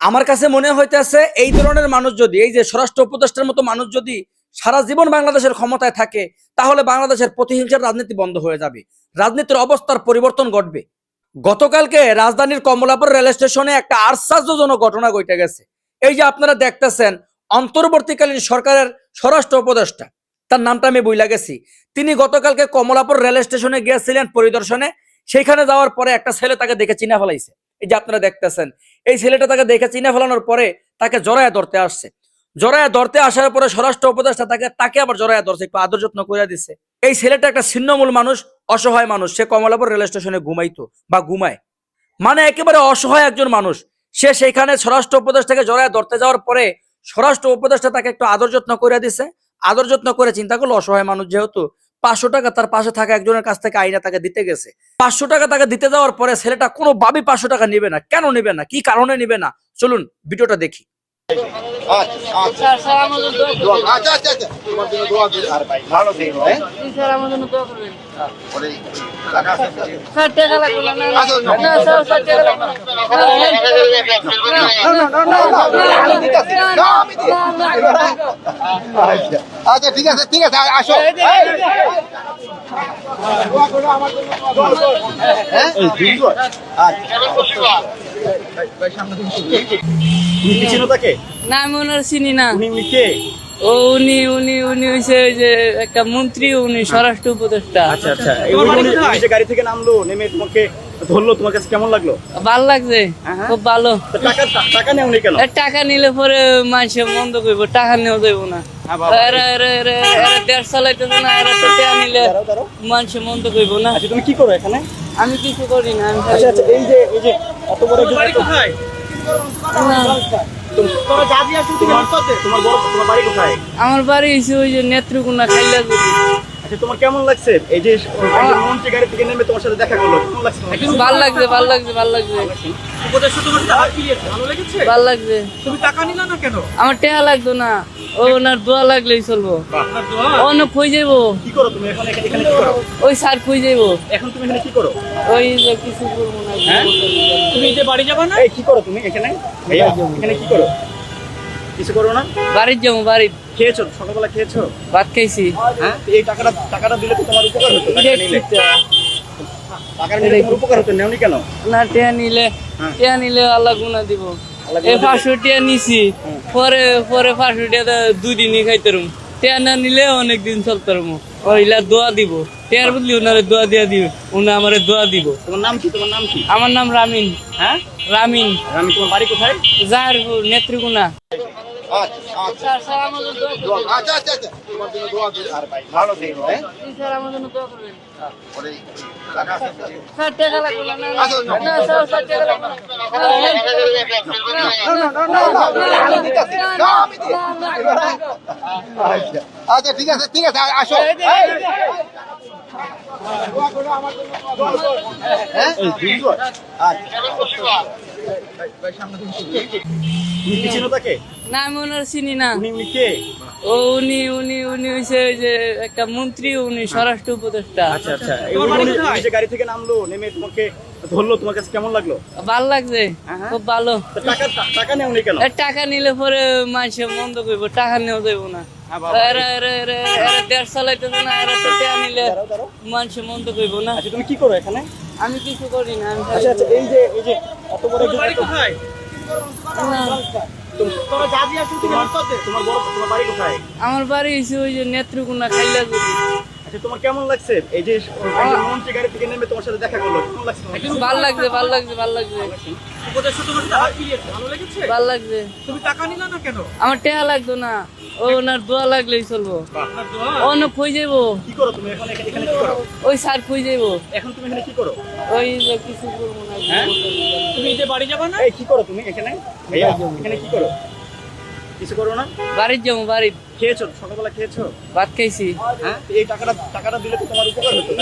আমার কাছে মনে হইতেছে এই ধরনের মানুষ যদি, এই যে স্বরাষ্ট্র উপদেষ্টার মতো মানুষ যদি সারা জীবন বাংলাদেশের ক্ষমতায় থাকে, তাহলে বাংলাদেশের প্রতিহিংসার রাজনীতি বন্ধ হয়ে যাবে। রাজনীতির অবস্থার পরিবর্তন ঘটবে। গতকালকে রাজধানীর কমলাপুর রেল স্টেশনে একটা আশ্চর্যজনক ঘটনা ঘটে গেছে। এই যে আপনারা দেখতেছেন, অন্তর্বর্তীকালীন সরকারের স্বরাষ্ট্র উপদেষ্টা, তার নামটা আমি বইলা গেছি। তিনি গতকালকে কমলাপুর রেল স্টেশনে গিয়েছিলেন পরিদর্শনে সেইখানে যাওয়ার পরে একটা ছেলে তাকে দেখে চিনা ফেলাইছে। এই যে আপনারা দেখতেছেন, এই ছেলেটা তাকে দেখে চিনা ফেলানোর পরে তাকে জড়ায় ধরতে আসছে। জড়ায় ধরতে আসার পরে স্বরাষ্ট্র উপদেষ্টা তাকে তাকে আবার জড়ায় ধরছে, একটু আদর যত্ন করে দিচ্ছে এই ছেলেটা একটা ছিন্নমূল মানুষ, অসহায় মানুষ, সে কমলাপুর রেল স্টেশনে ঘুমাইতো বা ঘুমায়। মানে একেবারে অসহায় একজন মানুষ। সে সেইখানে স্বরাষ্ট্র উপদেষ্টাকে জড়ায় ধরতে যাওয়ার পরে স্বরাষ্ট্র উপদেষ্টা তাকে একটু আদর যত্ন করে দিছে। আদর যত্ন করে চিন্তা করল, অসহায় মানুষ যেহেতু পাঁচশো টাকা তার পাশে থাকা একজনের কাছ থেকে আইনা তাকে দিতে গেছে। পাঁচশো টাকা তাকে দিতে যাওয়ার পরে ছেলেটা কোনো বাবি পাঁচশো টাকা নিবে না। কেন নিবে না? কি কারণে নিবে না? চলুন, ভিডিওটা দেখি। আচ্ছা ঠিক আছে ঠিক আছে আসো। আচ্ছা তুমি কি চিনো তাকে? না আমি ওনার চিনি না। উনি উনি কে? ও উনি উনি উনি হইছে ওই যে একটা মন্ত্রী উনি স্বরাষ্ট্র উপদেষ্টা। আচ্ছা আচ্ছা। এই উনি- উনি উনি যে গাড়ি থেকে নামলো নেমে তোমাকে ধরলো তোমার কাছে কেমন লাগল? ভালো লাগছে হ্যাঁ। খুব ভালো। তো টাকা টাকা নেওনি কেন? এ টাকা নিলে পরে মানুষে মন্দ করব টাকা নেওয়া যাইব না। হ্যাঁ, বাবা। এরা এরা এরা এরা দেড় চালাইতেছে না এরা তো টাকা নিলে দাঁড়াও, দাঁড়াও। মানুষে মন্দ করব না। আচ্ছা তুমি কি করো এখানে? আমি কিছু করি না আমি আচ্ছা আচ্ছা এই যে এই যে এত বড় একজন কোথায় না, তোমার তোমার বড় তোমার বাড়ি কোথায়? আমার বাড়ি হইছে ওই যে নেত্রকোনা খাইলা আচ্ছা তোমার কেমন লাগছে? এই যে মন্ত্রী গাড়ি থেকে নেমে তোমার সাথে দেখা করল কেমন লাগছে? ভালো লাগছে ভালো লাগছে ভালো লাগছে। উপদেষ্টা তোমার টাকা দিয়েছে? ভালো লেগেছে? ভালো লাগছে। তুমি টাকা নিলা না কেন? আমার টেহা লাগতো না। ও ওনার দোয়া লাগলেই চলবো। অন্য খুঁজ যাইবো কি করো তুমি এখানে? এখানে কি করো? ওই সার খুঁজ যাইবো এখন তুমি এখানে কি করো? ওই যে কিছু করব না। হ্যাঁ? তুমি যে বাড়ি যাবা না? এই কি করো তুমি এখানে? এখানে কি করো? কিছু করো না? বাড়ির যাব বাড়ির। খেয়েছো? সকালবেলা খেয়েছো? ভাত খাইছি। হ্যাঁ? এই টাকাটা টাকাটা দিলে তো তোমার উপকার হতো টাকা নিলে। তোমার উপকার হতো নেওনি কেন? না টেহা নিলে। হ্যাঁ। টেহা নিলে আল্লাহ গুনা দিব। দিবে। পাঁচশো টিয়া নিছি। পরে পরে পাঁচশো টিয়া দুই দিনই খাইতারুম টেহা না নিলে অনেক দিন চলতারুম ওইলা দোয়া দিব। টেহার বদলি ওনারে দোয়া দিয়া দিব উনি আমারে দোয়া দিব। তোমার নাম কি? তোমার নাম কি? আমার নাম রামিন। হ্যাঁ? রামিন। আমি তোমার বাড়ি কোথায়? জাহারপুর নেত্রকোনা। আচ্ছা আচ্ছা আচ্ছা আচ্ছা আচ্ছা তোমার জন্য দোয়া আর ভাই ভালো দিন হ্যাঁ? স্যার আমার জন্য দোয়া করবেন ওরে টাকা স্যার টাকা লাগবে না না না আচ্ছা, স্যার স্যার টাকা লাগবে না আমি দিতাছি না আমি দিই আচ্ছা আচ্ছা ঠিক আছে ঠিক আছে আসো হ্যাঁ আচ্ছা। না আমি ওনার চিনি না। উনি উনি কে? ও উনি উনি উনি হইছে ওই যে একটা মন্ত্রী উনি স্বরাষ্ট্র উপদেষ্টা। আচ্ছা আচ্ছা। এই উনি- উনি উনি যে গাড়ি থেকে নামলো নেমে তোমাকে ধরলো তোমার কাছে কেমন লাগল? ভালো লাগছে হ্যাঁ। খুব ভালো। টাকা টাকা নেওনি কেন? টাকা নিলে পরে মানুষে মন্দ করব টাকা নেওয়া যাইব না। হ্যাঁ, দাঁড়াও। মন্দ করব না। আচ্ছা তুমি কি করো এখানে? আমি কিছু করি না আচ্ছা আচ্ছা এই যে এই যে বড় বাড়ি কোথায়? তোমার তোমার বড় তোমার বাড়ি কোথায়? আমার বাড়ি ওই যে নেত্রকোনা খাইলা আচ্ছা তোমার কেমন লাগছে? এই যে মন্ত্রী গাড়ি থেকে নেমে তোমার সাথে দেখা করল কেমন লাগছে তোমার? লাগছে ভালো লাগছে ভালো লাগছে। উপদেষ্টা তোমার টাকা কি দিয়েছে? ভালো লেগেছে? ভালো লাগছে। তুমি টাকা নিলা না কেন? আমার টেহা লাগতো না। ও ওনার দোয়া লাগলেই চলবো। অন্য খুঁজ যাইবো কি করো তুমি এখন এখানে এখানে কি করো? ওই সার খুঁজ যাইবো এখন তুমি এখানে কি করো? ওই যে কিছু করব না। হ্যাঁ? তুমি যে বাড়ি যাবা না? এই কি করো তুমি এখানে? এখানে কি করো? কিছু করো না? বাড়ির যাব বাড়ির। খেয়েছো? সকালবেলা খেয়েছো? ভাত খেয়েছি হ্যাঁ? এই টাকাটা টাকাটা দিলে তো তোমার উপকার হতো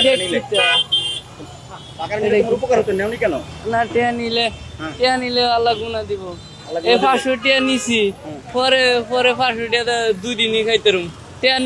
টাকা নিলে। তোমার উপকার হতো? নেওনি কেন? না টিয়া নিলে। হ্যাঁ। টিয়া নিলে আল্লাহ গুণা দিব। আল্লাহ এই পাঁচশো টিয়া নিছি। পরে পরে পাঁচশো টিয়া দুই দিনই খাইতারুম টিয়া